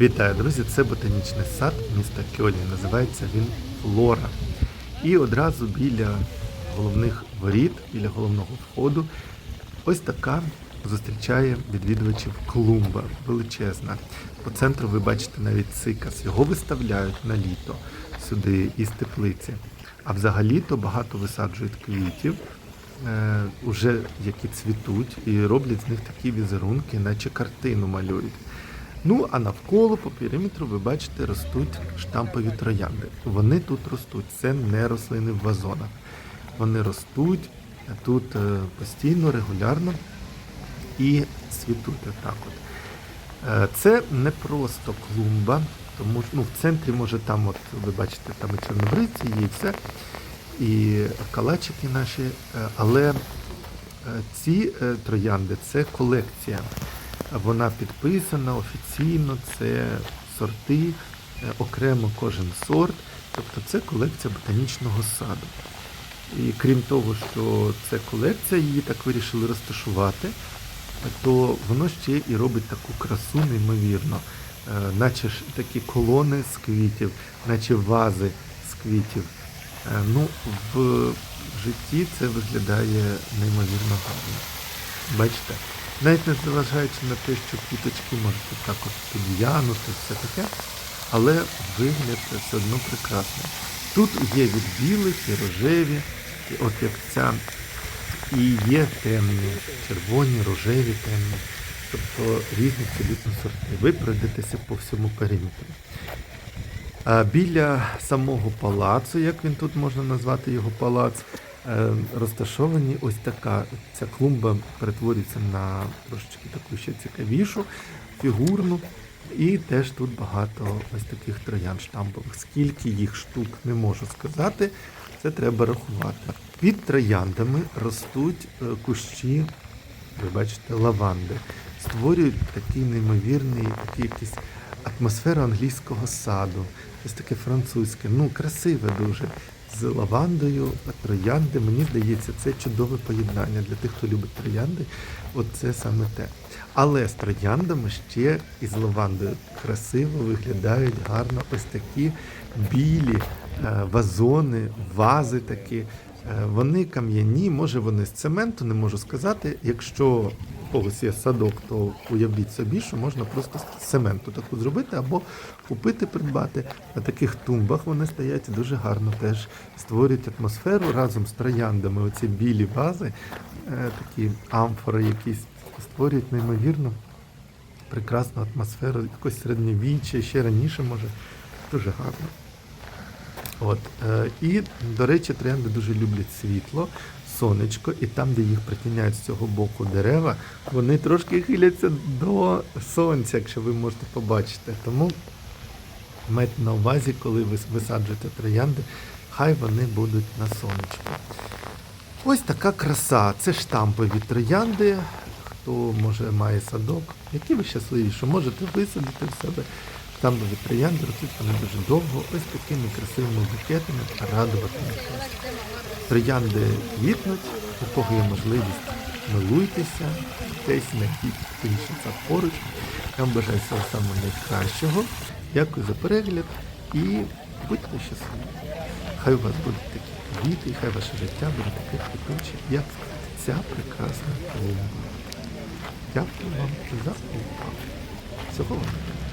Вітаю, друзі! Це ботанічний сад міста Кьольні. Називається він Флора. І одразу біля головних воріт, біля головного входу, ось така зустрічає відвідувачів клумба величезна. По центру ви бачите навіть цикас. Його виставляють на літо сюди із теплиці. А взагалі-то багато висаджують квітів, е, уже які цвітуть, і роблять з них такі візерунки, наче картину малюють. Ну, а навколо по периметру ви бачите ростуть штампові троянди. Вони тут ростуть. Це не рослини в вазонах. Вони ростуть тут е, постійно, регулярно і цвітуть отак от. Е, Це не просто клумба, тому ну, в центрі, може, там, от ви бачите, там і чорнобривці є, і все, і калачики наші, е, але ці троянди це колекція. Вона підписана офіційно, це сорти, е, окремо кожен сорт. Тобто це колекція ботанічного саду. І крім того, що це колекція, її так вирішили розташувати, то воно ще і робить таку красу неймовірно. Е, Наче ж такі колони з квітів, наче вази з квітів. Е, Ну, в житті це виглядає неймовірно гарно. Бачите? Навіть не зважаючи на те, що квіточки можуть так от підв'янути, все таке, але вигляд все одно прекрасний. Тут є від білих і рожеві, і от як ця, і є темні, червоні, рожеві, темні, тобто різні абсолютно сорти. Ви пройдетеся по всьому периметру. А біля самого палацу, як він тут можна назвати його палац, розташовані ось така. Ця клумба перетворюється на трошечки таку ще цікавішу, фігурну. І теж тут багато ось таких троян штампових. Скільки їх штук не можу сказати, це треба рахувати. Під трояндами ростуть е, кущі, ви бачите, лаванди. Створюють такий неймовірний, такий якийсь атмосферу англійського саду, ось таке французьке, ну красиве дуже. З лавандою, троянди, мені здається, це чудове поєднання для тих, хто любить троянди. От це саме те. Але з трояндами ще і з лавандою красиво виглядають гарно ось такі білі е, вазони, вази такі. Е, Вони кам'яні, може вони з цементу, не можу сказати. Якщо когось є садок, то уявіть собі, що можна просто з цементу таку зробити або купити, придбати. На таких тумбах вони стоять дуже гарно теж створюють атмосферу разом з трояндами. Оці білі вази, е, такі амфори якісь створюють неймовірно прекрасну атмосферу, якось середньовіччя, ще раніше може. Дуже гарно. От, е, і, до речі, троянди дуже люблять світло, сонечко, і там, де їх притіняють з цього боку дерева, вони трошки хиляться до сонця, якщо ви можете побачити. Тому майте на увазі, коли ви висаджуєте троянди, хай вони будуть на сонечку. Ось така краса. Це штампові троянди. Хто може має садок, які ви щасливі, що можете висадити в себе штампові троянди, ростуть вони дуже довго, ось такими красивими букетами радувати. вас. Троянди квітнуть, у кого є можливість, милуйтеся, десь знайдіть інший сад поруч. Я вам бажаю всього самого найкращого. Дякую за перегляд і будьте щасливі. Хай у вас будуть такі квіти, і хай ваше життя буде таке квітуче, як ця прекрасна клумба. Дякую вам за увагу. Всього вам.